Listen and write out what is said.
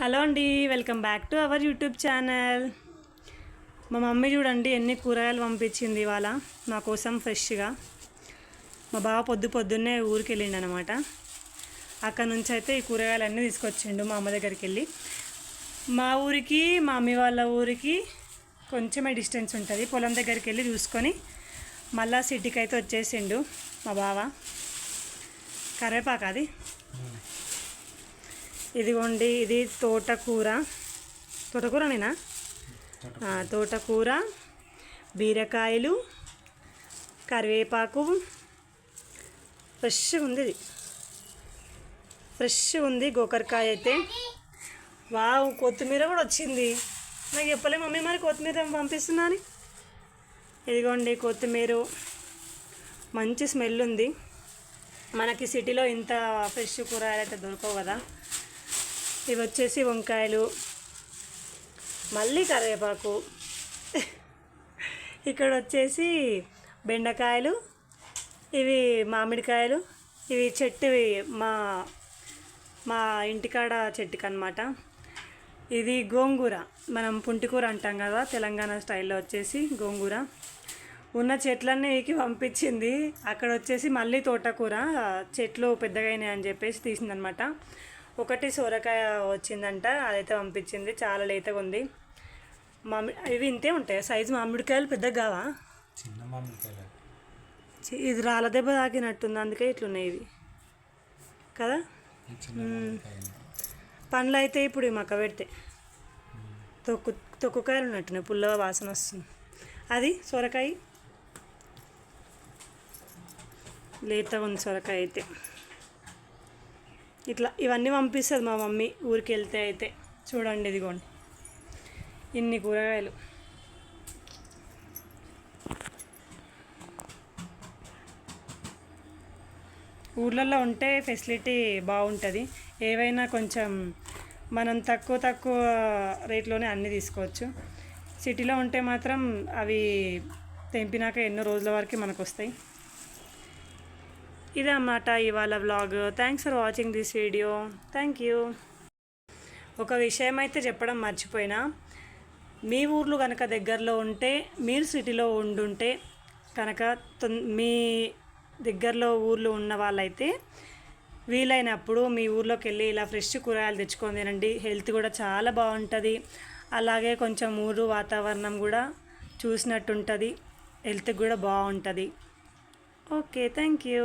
Hello అండి welcome back to our YouTube channel. మా mummy చూడండి ఎన్ని కూరగాయలు పంపించింది ఇవాళ మా కోసం ఫ్రెష్గా. మా బావ పొద్దు పొద్దున్నే ఊరికి వెళ్ళిండు అనమాట అక్కడ నుంచి అయితే ఈ కూరగాయలు అన్నీ తీసుకొచ్చిండు మా అమ్మ దగ్గరికి వెళ్ళి. మా ఊరికి మా అమ్మ వాళ్ళ ఊరికి కొంచెమే డిస్టెన్స్ ఉంటుంది. పొలం దగ్గరికి వెళ్ళి చూసుకొని మళ్ళా సిటీకి అయితే వచ్చేసిండు మా బావ. కరివేపాకు అది. ఇదిగోండి ఇది తోటకూర. తోటకూరనేనా? ఆ, తోటకూర బీరకాయలు కరివేపాకు. ఫ్రెష్గా ఉంది ఇది. ఫ్రెష్గా ఉంది గోకరకాయ అయితే. వావ్ కొత్తిమీర కూడా వచ్చింది. నాకు చెప్పలే మమ్మీ మరి కొత్తిమీర పంపిస్తున్నా అని ఇదిగోండి కొత్తిమీర. మంచి స్మెల్ ఉంది. మనకి సిటీలో ఇంత ఫ్రెష్ కూరగాయలు అయితే దొరకవు కదా. ఇవి వచ్చేసి వంకాయలు మళ్ళీ కరివేపాకు. ఇక్కడ వచ్చేసి బెండకాయలు ఇవి మామిడికాయలు ఇవి చెట్టువి మా మా ఇంటికాడ చెట్టుకి అనమాట ఇది గోంగూర మనం పుంటికూర అంటాం కదా తెలంగాణ స్టైల్లో వచ్చేసి గోంగూర. ఉన్న చెట్లన్నీ ఏకి పంపించింది. అక్కడ వచ్చేసి మళ్ళీ తోటకూర చెట్లు పెద్దగైనాయి అని చెప్పేసి తీసిందనమాట ఒకటి సొరకాయ వచ్చిందంట అదైతే పంపించింది. చాలా లేతగా ఉంది. మామిడి ఇవి ఇంతే ఉంటాయి? సైజు మామిడికాయలు పెద్దగా కావా? చిన్న మామిడికాయలు. ఇది రాళ్ళ దెబ్బ తాకినట్టుంది. అందుకే ఇట్లున్నాయి ఇవి. కదా? పండ్లు అయితే ఇప్పుడు ఈ మక్క పెడితే తొక్కు తొక్కుకాయలు ఉన్నట్టున్నాయి పుల్ల వాసన వస్తుంది. అది సొరకాయ? లేతగా ఉంది సొరకాయ అయితే. ఇట్లా ఇవన్నీ పంపిస్తుంది మా మమ్మీ ఊరికి వెళ్తే అయితే. చూడండి ఇదిగోండి. ఇన్ని కూరగాయలు. ఊర్లలో ఉంటే ఫెసిలిటీ బాగుంటుంది. ఏవైనా కొంచెం మనం తక్కువ తక్కువ రేట్లోనే అన్నీ తీసుకోవచ్చు. సిటీలో ఉంటే మాత్రం అవి తెంపినాక ఎన్నో రోజుల వరకు మనకు వస్తాయి ఇదే అన్నమాట ఇవాళ vlog thanks for watching this video thank you ఒక విషయం అయితే చెప్పడం మర్చిపోయినా మీ ఊర్లు కనుక దగ్గరలో ఉంటే మీరు సిటీలో ఉండుంటే కనుక మీ దగ్గరలో ఊర్లు ఉన్న వాళ్ళైతే వీలైనప్పుడు మీ ఊర్లోకి వెళ్ళి ఇలా ఫ్రెష్ కూరగాయలు తెచ్చుకొని తినండి. హెల్త్ కూడా చాలా బాగుంటుంది. అలాగే కొంచెం ఊరు వాతావరణం కూడా చూసినట్టు ఉంటుంది కూడా బాగుంటుంది. Okay thank you